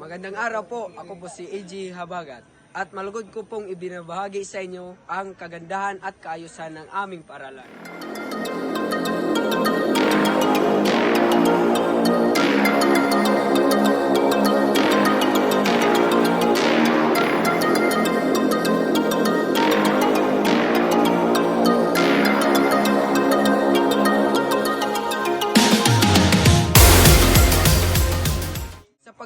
Magandang araw po, ako po si AG Habagat. At malugod ko pong ibinabahagi sa inyo ang kagandahan at kaayusan ng aming paaralan.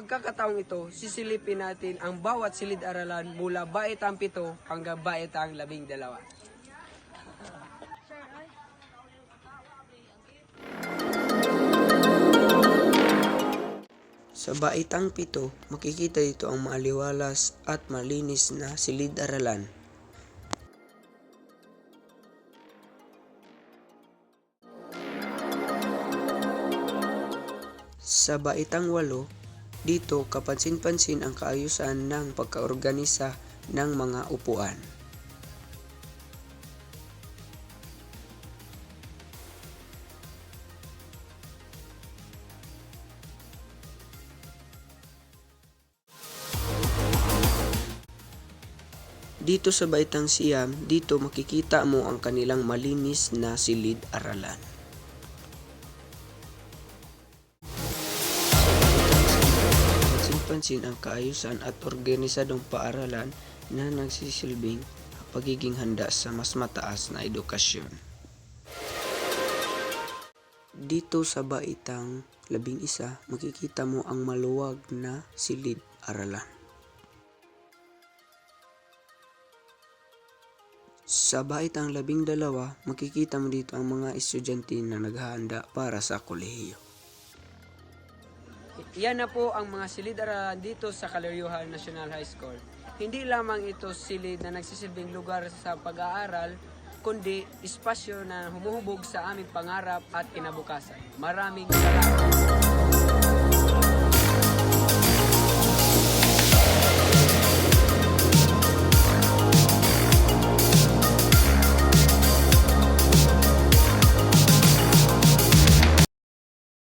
Pagkakataong ito, sisilipin natin ang bawat silid-aralan mula baitang pito hanggang baitang labing dalawa. Sa baitang pito, makikita dito ang maaliwalas at malinis na silid-aralan. Sa baitang walo, dito kapansin-pansin ang kaayusan ng pagkaorganisa ng mga upuan. Dito sa Baitang Siam, dito makikita mo ang kanilang malinis na silid-aralan. Pansin-pansin ang kaayusan at organisadong paaralan na nagsisilbing pagiging handa sa mas mataas na edukasyon. Dito sa Baitang Labing Isa, makikita mo ang maluwag na silid-aralan. Sa Baitang Labing Dalawa, makikita mo dito ang mga estudyante na naghahanda para sa kolehiyo. Yan na po ang mga silid-aralan dito sa Kalaryuhan National High School. Hindi lamang ito silid na nagsisilbing lugar sa pag-aaral, kundi espasyo na humuhubog sa aming pangarap at kinabukasan. Maraming salamat.